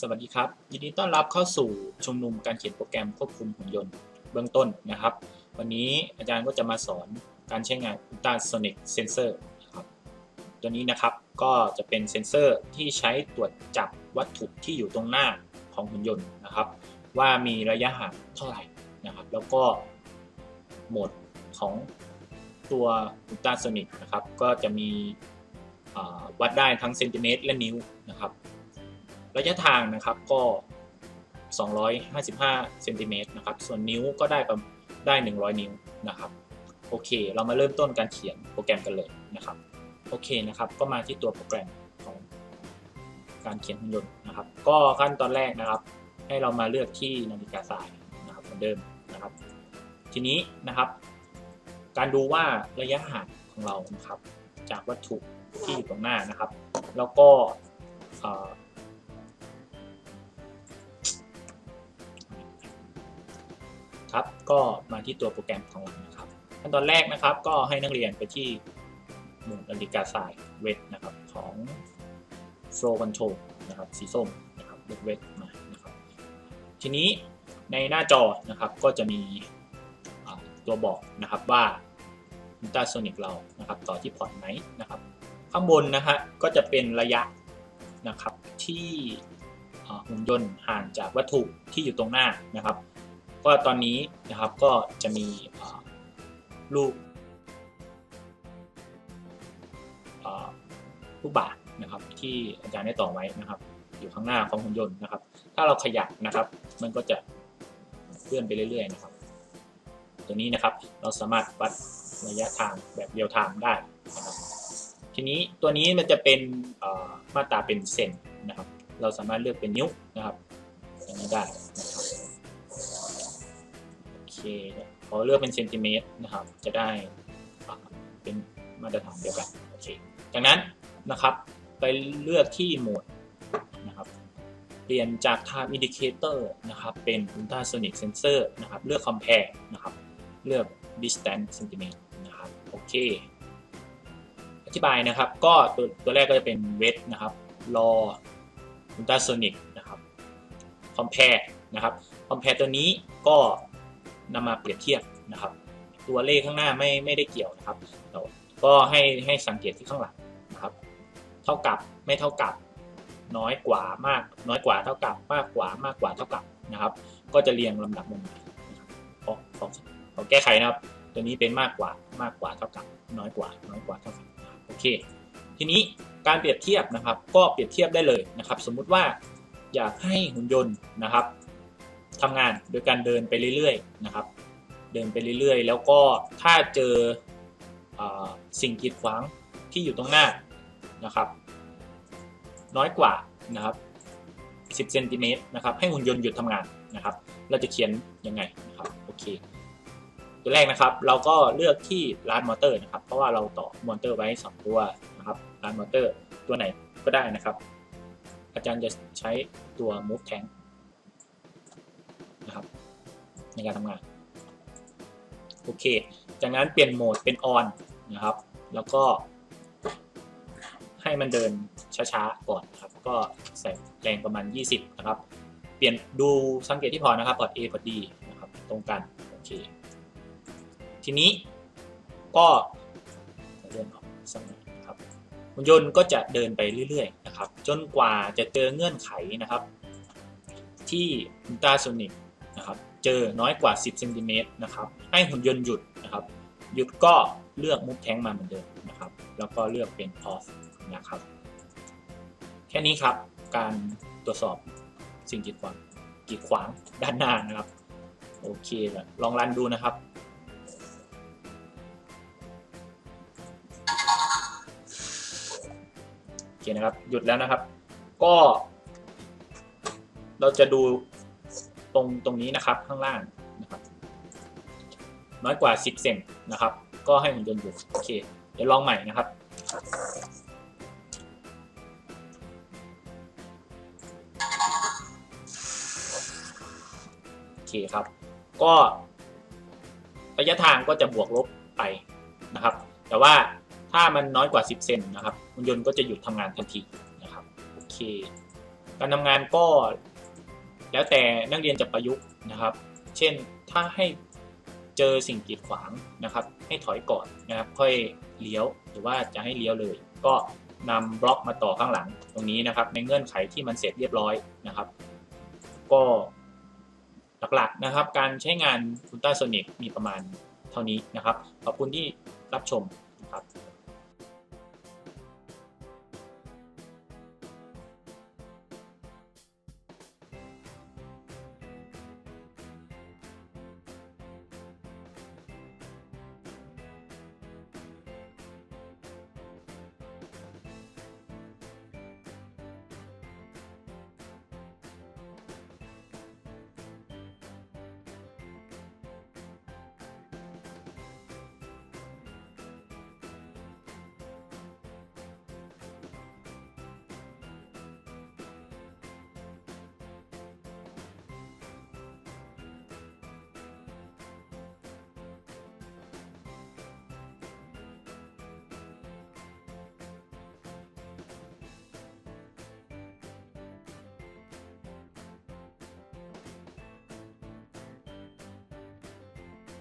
สวัสดีครับ ยินดีต้อนรับเข้าสู่ชุมนุมการเขียนโปรแกรมควบคุมหุ่นยนต์เบื้องต้นนะครับ วันนี้อาจารย์ก็จะมาสอนการใช้งาน Ultrasonic Sensor นะครับตัวนี้นะครับก็จะเป็นเซ็นเซอร์ที่ใช้ตรวจจับวัตถุที่อยู่ตรงหน้าของหุ่นยนต์นะครับ ว่ามีระยะห่างเท่าไหร่นะครับ แล้วก็โหมดของตัว Ultrasonic นะครับ ก็จะมีวัดได้ทั้งเซนติเมตรและนิ้วนะครับ ระยะทางนะครับก็ 255เซนติเมตรนะครับ ส่วนนิ้วก็ได้ประได้ 100 นิ้วนะครับ โอเค เรามาเริ่มต้นการเขียนโปรแกรมกันเลยนะครับ โอเคนะครับ ก็มาที่ตัวโปรแกรมของการเขียนหุ่นยนต์นะครับ ก็ขั้นตอนแรกนะครับ ให้เรามาเลือกที่นาฬิกาทรายนะครับเหมือนเดิมนะครับ ทีนี้นะครับ การดูว่าระยะห่างของเรานะครับ จากวัตถุที่อยู่ตรงหน้านะครับ แล้วก็ ครับ ก็มาที่ตัวโปรแกรมของเรานะครับขั้นตอนแรกนะครับก็ให้นักเรียนไปที่หมุนนาฬิกาทรายเวทนะครับของ Flow Control นะครับสีส้มนะครับเลือกเวทมานะครับทีนี้ในหน้าจอนะครับก็จะมีตัวบอกนะครับว่า Ultrasonic เรานะครับต่อที่พอร์ตไหนนะครับ ข้างบนนะฮะก็จะเป็นระยะนะครับที่หุ่นยนต์ห่างจากวัตถุที่อยู่ตรงหน้านะครับ ก็ตอนนี้นะครับก็จะมีลูกลูกบาศก์นะครับที่อาจารย์ได้ต่อไว้นะครับ อยู่ข้างหน้าของหุ่นยนต์นะครับ ถ้าเราขยับนะครับ มันก็จะเคลื่อนไปเรื่อยๆนะครับ ตัวนี้นะครับเราสามารถวัดระยะทางแบบเรียลไทม์ได้นะครับทีนี้ตัวนี้มันจะเป็นมาตราเป็นเซนนะครับ เราสามารถเลือกเป็นนิ้วนะครับอย่างนี้ได้นะ เคพอเลือกเป็นเซนติเมตรนะครับ จะได้เป็นมาตรฐานเดียวกันโอเคจากนั้นนะครับไปเลือกที่โหมดนะครับเปลี่ยนจาก time indicator นะครับเป็น ultrasonic sensor นะครับเลือก compare นะครับเลือก distance centimeter นะครับโอเคอธิบายนะครับก็ตัวตัวแรกก็จะเป็น wet นะครับ raw ultrasonic นะครับ compare นะครับ compare ตัวนี้ก็ นำมาเปรียบเทียบนะครับ ตัวเลขข้างหน้าไม่ไม่ได้เกี่ยวนะครับแต่ก็ให้ให้สังเกตที่ข้างหลังนะครับ เท่ากับไม่เท่ากับ น้อยกว่ามาก น้อยกว่าเท่ากับมากกว่ามากกว่าเท่ากับนะครับ ก็จะเรียงลำดับลงมานะครับขอขอขอแก้ไขนะครับ ตัวนี้เป็นมากกว่ามากกว่าเท่ากับ น้อยกว่า น้อยกว่าเท่ากับนะครับโอเค ทีนี้การเปรียบเทียบนะครับ ก็เปรียบเทียบได้เลยนะครับ สมมุติว่าอยากให้หุ่นยนต์นะครับ ทำงานโดยการเดินไปเรื่อยๆนะครับ เดินไปเรื่อยๆ แล้วก็ถ้าเจออสิ่งกีดขวางที่อยู่ตรงหน้านะครับ น้อยกว่านะครับ10เซนติเมตรนะครับให้หุ่นยนต์หยุดทำงานนะครับ เราจะเขียนยังไงนะครับโอเค ตัวแรกนะครับ เราก็เลือกที่ร้านมอเตอร์นะครับ เพราะว่าเราต่อมอเตอร์ไว้ 2 ตัวนะครับร้านมอเตอร์ตัวไหนก็ได้นะครับ อาจารย์จะใช้ตัว move tank นะครับ ในการทำงาน โอเค จากนั้นเปลี่ยนโหมดเป็น on นนะครับ แล้วก็ ให้มันเดินช้าๆก่อนนะครับ ก็ใส่แรงประมาณ 20 นะครับ เปลี่ยนดูสังเกตที่พอร์ตนะครับพอร์ต A พอร์ต D นะครับ ตรงกัน โอเค ทีนี้ก็เลื่อนออกสักหน่อยนะครับหุ่นยนต์ก็จะเดินไปเรื่อยๆนะครับ จนกว่าจะเจอเงื่อนไขนะครับ ที่อุลตราโซนิก นะครับเจอน้อยกว่า 10เซนติเมตรนะครับให้หุ่นยนต์หยุดนะครับหยุดก็เลือกมุกแท้งมาเหมือนเดิมนะครับแล้วก็เลือกเป็น off นะครับแค่นี้ครับการตรวจสอบสิ่งกีดขวางกีดขวางด้านหน้านะครับโอเคลองรันดูนะครับโอเคนะครับหยุดแล้วนะครับ ก็ เราจะดู ตรงตรงนี้นะครับข้างล่างนะครับน้อยกว่า 10 เซนนะครับ ก็ให้หุ่นยนต์หยุดโอเค เดี๋ยวลองใหม่นะครับ โอเคครับ ก็ระยะทางก็จะบวกลบไปนะครับ แต่ว่าถ้ามันน้อยกว่า 10 เซนนะครับหุ่นยนต์ก็จะหยุดทำงานทันทีนะครับ โอเค การทำงานก็ แล้วแต่นักเรียนจะประยุกต์นะครับ เช่นถ้าให้เจอสิ่งกีดขวางนะครับ ให้ถอยก่อนนะครับ ค่อยเลี้ยวหรือว่าจะให้เลี้ยวเลย ก็นำบล็อกมาต่อข้างหลังตรงนี้นะครับ ในเงื่อนไขที่มันเสร็จเรียบร้อยนะครับ ก็หลักๆนะครับ การใช้งาน Ultrasonic มีประมาณเท่านี้นะครับ ขอบคุณที่รับชมนะครับ